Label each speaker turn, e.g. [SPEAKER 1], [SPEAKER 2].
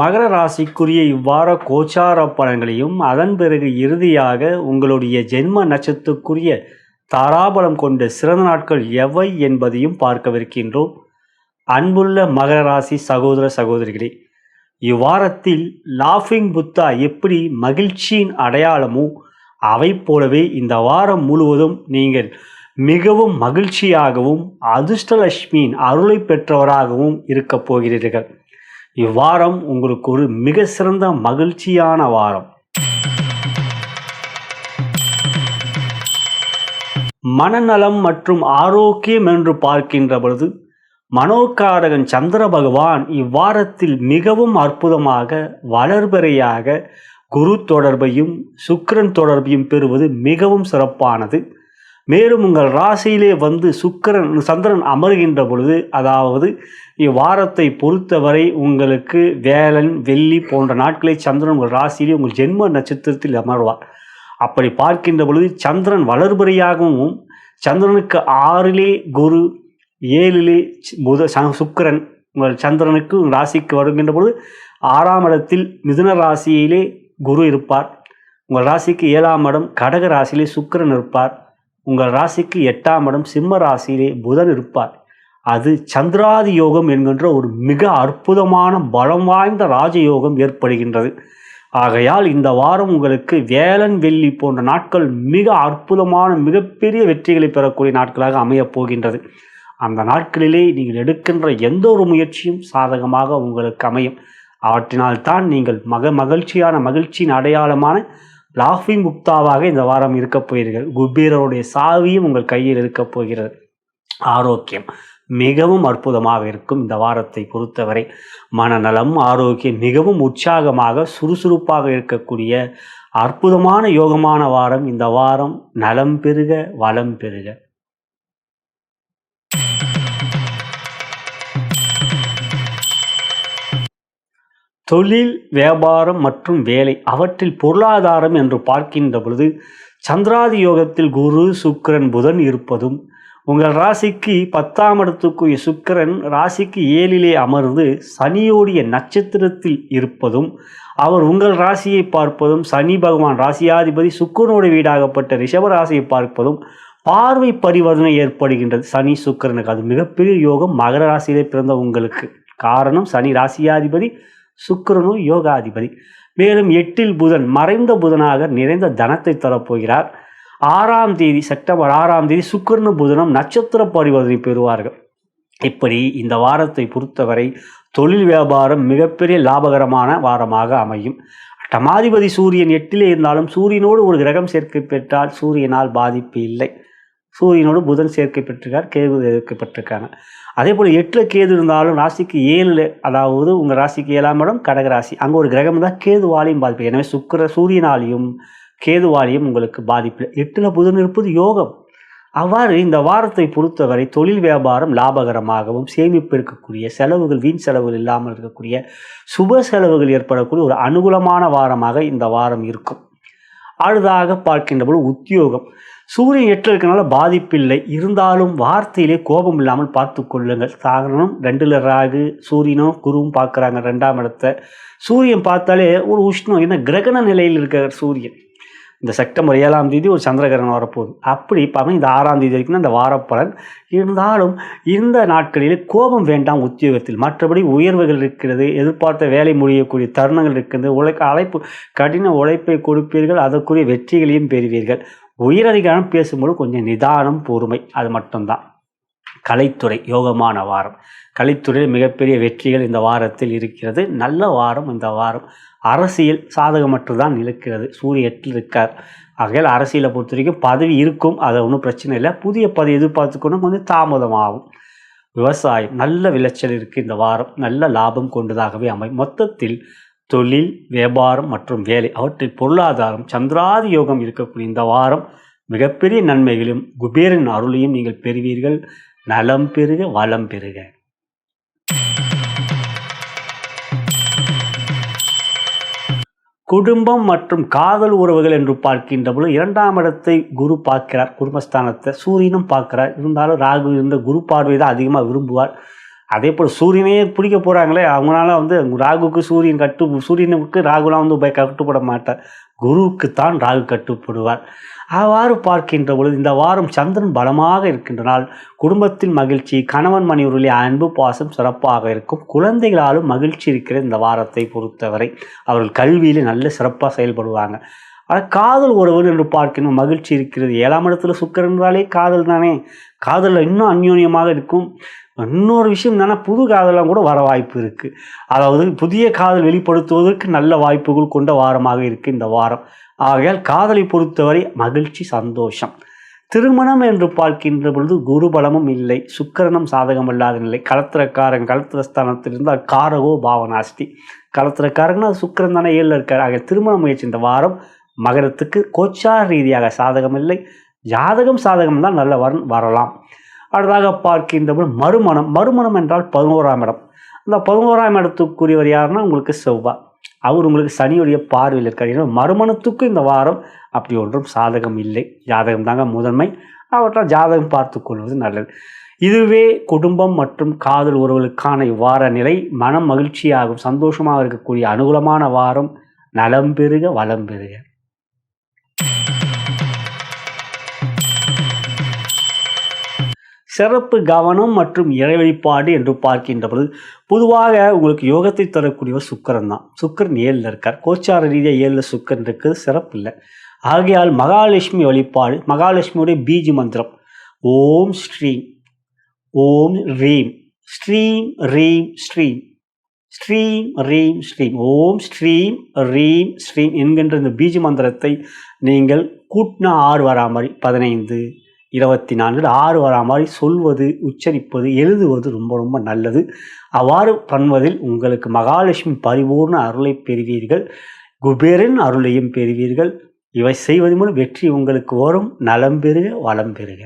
[SPEAKER 1] மகர ராசிக்குரிய இவ்வார கோச்சார பலன்களையும் அதன் பிறகு இறுதியாக உங்களுடைய ஜென்ம நட்சத்திரத்துக்குரிய தாராபலம் கொண்ட சிறந்த நாட்கள் எவை என்பதையும் பார்க்கவிருக்கின்றோம். அன்புள்ள மகர ராசி சகோதர சகோதரிகளே இவ்வாரத்தில் லாஃபிங் புத்தா எப்படி மகிழ்ச்சியின் அடையாளமோ அவை போலவே இந்த வாரம் முழுவதும் நீங்கள் மிகவும் மகிழ்ச்சியாகவும் அதிர்ஷ்டலட்சுமியின் அருளை பெற்றவராகவும் இருக்கப் போகிறீர்கள். இவ்வாரம் உங்களுக்கு ஒரு மிக சிறந்த மகிழ்ச்சியான வாரம். மனநலம் மற்றும் ஆரோக்கியம் என்று பார்க்கின்ற பொழுது மனோகாரகன் சந்திர பகவான் இவ்வாரத்தில் மிகவும் அற்புதமாக வளர்பறையாக குரு தொடர்பையும் சுக்கிரன் தொடர்பையும் பெறுவது மிகவும் சிறப்பானது. மேலும் உங்கள் ராசியிலே வந்து சுக்கிரன் சந்திரன் அமர்கின்ற பொழுது அதாவது இவ்வாரத்தை பொறுத்தவரை உங்களுக்கு வேலன் வெள்ளி போன்ற நாட்களை சந்திரன் உங்கள் ராசியிலே உங்கள் ஜென்ம நட்சத்திரத்தில் அமர்வார். அப்படி பார்க்கின்ற பொழுது சந்திரன் வளர்புறையாகவும் சந்திரனுக்கு ஆறிலே குரு ஏழிலே புத சுக்கரன் சுக்கிரன் உங்கள் சந்திரனுக்கு ராசிக்கு வருகின்ற பொழுது ஆறாம் இடத்தில் மிதுன ராசியிலே குரு இருப்பார். உங்கள் ராசிக்கு ஏழாம் இடம் கடக ராசியிலே சுக்கிரன் இருப்பார். உங்கள் ராசிக்கு எட்டாம் இடம் சிம்ம ராசியிலே புதன் இருப்பார். அது சந்திராதி யோகம் என்கின்ற ஒரு மிக அற்புதமான பலம் வாய்ந்த ராஜயோகம் ஏற்படுகின்றது. ஆகையால் இந்த வாரம் உங்களுக்கு வேலன் வெள்ளி போன்ற நாட்கள் மிக அற்புதமான மிகப்பெரிய வெற்றிகளை பெறக்கூடிய நாட்களாக அமையப் போகின்றது. அந்த நாட்களிலே நீங்கள் எடுக்கின்ற எந்த ஒரு முயற்சியும் சாதகமாக உங்களுக்கு அமையும். அவற்றினால் தான் நீங்கள் மக மகிழ்ச்சியான மகிழ்ச்சியின் அடையாளமான லாஃபிங் முக்தாவாக இந்த வாரம் இருக்கப் போகிறீர்கள். குபீரருடைய சாவியும் உங்கள் கையில் இருக்கப் போகிறது. ஆரோக்கியம் மிகவும் அற்புதமாக இருக்கும் இந்த வாரத்தை பொறுத்தவரை. மனநலம் ஆரோக்கியம் மிகவும் உற்சாகமாக சுறுசுறுப்பாக இருக்கக்கூடிய அற்புதமான யோகமான வாரம். இந்த வாரம் நலம் பெருக வளம் பெருக. தொழில் வியாபாரம் மற்றும் வேலை அவற்றில் பொருளாதாரம் என்று பார்க்கின்ற பொழுது சந்திராதி யோகத்தில் குரு சுக்கிரன் புதன் இருப்பதும் உங்கள் ராசிக்கு பத்தாம் இடத்துக்குரிய சுக்கிரன் ராசிக்கு ஏழிலே அமர்ந்து சனியோடைய நட்சத்திரத்தில் இருப்பதும் அவர் உங்கள் ராசியை பார்ப்பதும் சனி பகவான் ராசியாதிபதி சுக்கிரனோட வீடாகப்பட்ட ரிஷப ராசியை பார்ப்பதும் பார்வை பரிவர்த்தனை ஏற்படுகின்றது. சனி சுக்கிரனுக்கு. அது மிகப்பெரிய யோகம் மகர ராசியிலே பிறந்த உங்களுக்கு. காரணம் சனி ராசியாதிபதி சுக்கரனும் யோகாதிபதி. மேலும் எட்டில் புதன் மறைந்த புதனாக நிறைந்த தனத்தை தரப்போகிறார். ஆறாம் தேதி செப்டம்பர் ஆறாம் தேதி சுக்கரனும் புதனும் நட்சத்திர பரிவர்த்தனை பெறுவார்கள். இப்படி இந்த வாரத்தை பொறுத்தவரை தொழில் வியாபாரம் மிகப்பெரிய லாபகரமான வாரமாக அமையும். அட்டமாதிபதி சூரியன் எட்டிலே இருந்தாலும் சூரியனோடு ஒரு கிரகம் சேர்க்கை பெற்றால் சூரியனால் பாதிப்பு இல்லை. சூரியனோடு புதன் சேர்க்கை பெற்றிருக்கார் கேது சேர்க்கை பெற்றிருக்காங்க. அதே போல் எட்டில் கேது இருந்தாலும் ராசிக்கு ஏழில் அதாவது உங்கள் ராசிக்கு ஏழாம் இடம் கடக ராசி. அங்கே ஒரு கிரகம் தான் கேதுவாலையும் பாதிப்பு. எனவே சுக்கிர சூரியனாலையும் கேதுவாலையும் உங்களுக்கு பாதிப்பு. எட்டில் புதன் இருப்பது யோகம். அவ்வாறு இந்த வாரத்தை பொறுத்தவரை தொழில் வியாபாரம் லாபகரமாகவும் சேமிப்பு இருக்கக்கூடிய செலவுகள் வீண் செலவுகள் இல்லாமல் இருக்கக்கூடிய சுப செலவுகள் ஏற்படக்கூடிய ஒரு அனுகூலமான வாரமாக இந்த வாரம் இருக்கும். அடுதாக பார்க்கின்ற பொழுது உத்தியோகம். சூரியன் எட்டில் இருக்கனால பாதிப்பில்லை. இருந்தாலும் வார்த்தையிலே கோபம் இல்லாமல் பார்த்து கொள்ளுங்கள். காரணம் ரெண்டுல ராகு சூரியனும் குருவும் பார்க்குறாங்க ரெண்டாம் இடத்தை. சூரியன் பார்த்தாலே ஒரு உஷ்ணம் என்ன கிரகண நிலையில் இருக்கிறார் சூரியன். இந்த செப்டம்பர் ஏழாம் தேதி ஒரு சந்திரகிரகணம் வரப்போகுது. அப்படி பார்க்க இந்த ஆறாம் தேதி வரைக்கும் தான் இந்த வாரப்பலன் இருந்தாலும் இந்த நாட்களில் கோபம் வேண்டாம் உத்தியோகத்தில். மற்றபடி உயர்வுகள் இருக்கிறது எதிர்பார்த்த வேலை முடியக்கூடிய தருணங்கள் இருக்கிறது உழைக்க அழைப்பு கடின உழைப்பை கொடுப்பீர்கள் அதற்குரிய வெற்றிகளையும் பெறுவீர்கள். உயரதிகாரம் பேசும்போது கொஞ்சம் நிதானம் பொறுமை அது மட்டும்தான். கலைத்துறை யோகமான வாரம். கலைத்துறையில் மிகப்பெரிய வெற்றிகள் இந்த வாரத்தில் இருக்கிறது. நல்ல வாரம் இந்த வாரம். அரசியல் சாதகமற்று தான் இருக்கிறது சூரிய எட்டில் இருக்கார். ஆகையால் அரசியலை பொறுத்த வரைக்கும் பதவி இருக்கும். அது ஒன்றும் பிரச்சனை இல்லை. புதிய பதவி எதிர்பார்த்துக்கணும் கொஞ்சம் தாமதமாகும். விவசாயம் நல்ல விளைச்சல் இருக்குது இந்த வாரம். நல்ல லாபம் கொண்டதாகவே அமையும். மொத்தத்தில் தொழில் வியாபாரம் மற்றும் வேலை அவற்றில் பொருளாதாரம் சந்திராதி யோகம் இருக்கக்கூடிய இந்த வாரம் மிகப்பெரிய நன்மைகளையும் குபேரன் அருளையும் நீங்கள் பெறுவீர்கள். நலம் பெருக வளம் பெருக. குடும்பம் மற்றும் காதல் உறவுகள் என்று பார்க்கின்ற பொழுது இரண்டாம் இடத்தை குரு பார்க்கிறார் குடும்பஸ்தானத்தை. சூரியனும் பார்க்கிறார். இருந்தாலும் ராகு இருந்த குரு பார்வை தான் அதிகமாக விரும்புவார். அதே போல் சூரியனே பிடிக்க போகிறாங்களே அவங்களால வந்து ராகுக்கு சூரியன் கட்டு சூரியனுக்கு ராகுலாம் வந்து கட்டுப்பட மாட்டார். குருவுக்குத்தான் ராகு கட்டுப்படுவார். அவ்வாறு பார்க்கின்ற பொழுது இந்த வாரம் சந்திரன் பலமாக இருக்கின்ற நாள் மகிழ்ச்சி கணவன் மனைவர்களே அன்பு பாசம் சிறப்பாக இருக்கும். குழந்தைகளாலும் மகிழ்ச்சி இருக்கிற இந்த வாரத்தை பொறுத்தவரை. அவர்கள் கல்வியில் நல்ல சிறப்பாக செயல்படுவாங்க. ஆனால் காதல் உறவு என்று பார்க்கணும் மகிழ்ச்சி இருக்கிறது. ஏழாம் இடத்துல சுக்கரன் என்றாலே காதல் தானே. காதலில் இன்னும் அந்யோன்யமாக இருக்கும். இன்னொரு விஷயம் என்னென்னா புது காதலாம் கூட வர வாய்ப்பு இருக்குது அதாவது புதிய காதல் வெளிப்படுத்துவதற்கு நல்ல வாய்ப்புகள் கொண்ட வாரமாக இருக்குது இந்த வாரம். ஆகையால் காதலை பொறுத்தவரை மகிழ்ச்சி சந்தோஷம். திருமணம் என்று பார்க்கின்ற பொழுது குருபலமும் இல்லை. சுக்கரனும் சாதகம் இல்லாத நிலை. கலத்திரக்காரன் களத்திரஸ்தானத்திலிருந்தால் காரகோ பாவனாஸ்தி கலத்திரக்காரங்கன்னா சுக்கரன் தானே ஏழில் இருக்கார். ஆக திருமண முயற்சி இந்த வாரம் மகரத்துக்கு கோச்சார ரீதியாக சாதகம் இல்லை. ஜாதகம் சாதகம் தான் நல்ல வரன் வரலாம். அடுத்ததாக பார்க்கின்ற மறுமணம். மறுமணம் என்றால் பதினோராம் இடம். அந்த பதினோராம் இடத்துக்குரியவர் யாருன்னா உங்களுக்கு செவ்வாய் அவர் உங்களுக்கு சனியுடைய பார்வையில் இருக்கார். ஏன்னா மறுமணத்துக்கும் இந்த வாரம் அப்படி ஒன்றும் சாதகம் இல்லை. ஜாதகம் தாங்க முதன்மை. அவற்றால் ஜாதகம் பார்த்து கொள்வது நல்லது. இதுவே குடும்பம் மற்றும் காதல் உறவுகளுக்கான இவ்வார நிலை மனம் மகிழ்ச்சியாகும் சந்தோஷமாக இருக்கக்கூடிய அனுகூலமான வாரம். நலம் பெருக வளம் பெருக சிறப்பு கவனம் மற்றும் இறைவழிபாடு என்று பார்க்கின்ற பொழுது பொதுவாக உங்களுக்கு யோகத்தை தரக்கூடியவர் சுக்கரன் தான். சுக்கரன் ஏழில் இருக்கார். கோச்சார ரீதியாக ஏழில் சுக்கரன் இருக்குது சிறப்பு இல்லை. ஆகையால் மகாலட்சுமி வழிபாடு மகாலட்சுமியுடைய பீஜ் மந்திரம். ஓம் ஸ்ரீம் ஓம் ரீம் ஸ்ரீம் ரீம் ஸ்ரீம் ஸ்ரீம் ரீம் ஸ்ரீம் ஓம் ஸ்ரீம் ரீம் ஸ்ரீம் என்கின்ற இந்த பீஜ மந்திரத்தை நீங்கள் கூட்டினா ஆறு வரா மாதிரி பதினைந்து இருபத்தி நான்கு ஆறு வரா மாதிரி சொல்வது உச்சரிப்பது எழுதுவது ரொம்ப ரொம்ப நல்லது. அவ்வாறு பண்ணுவதில் உங்களுக்கு மகாலட்சுமி பரிபூர்ண அருளை பெறுவீர்கள். குபேரன் அருளையும் பெறுவீர்கள். இவை செய்வது மூலம் வெற்றி உங்களுக்கு வரும். நலம் பெறுக வளம் பெறுக.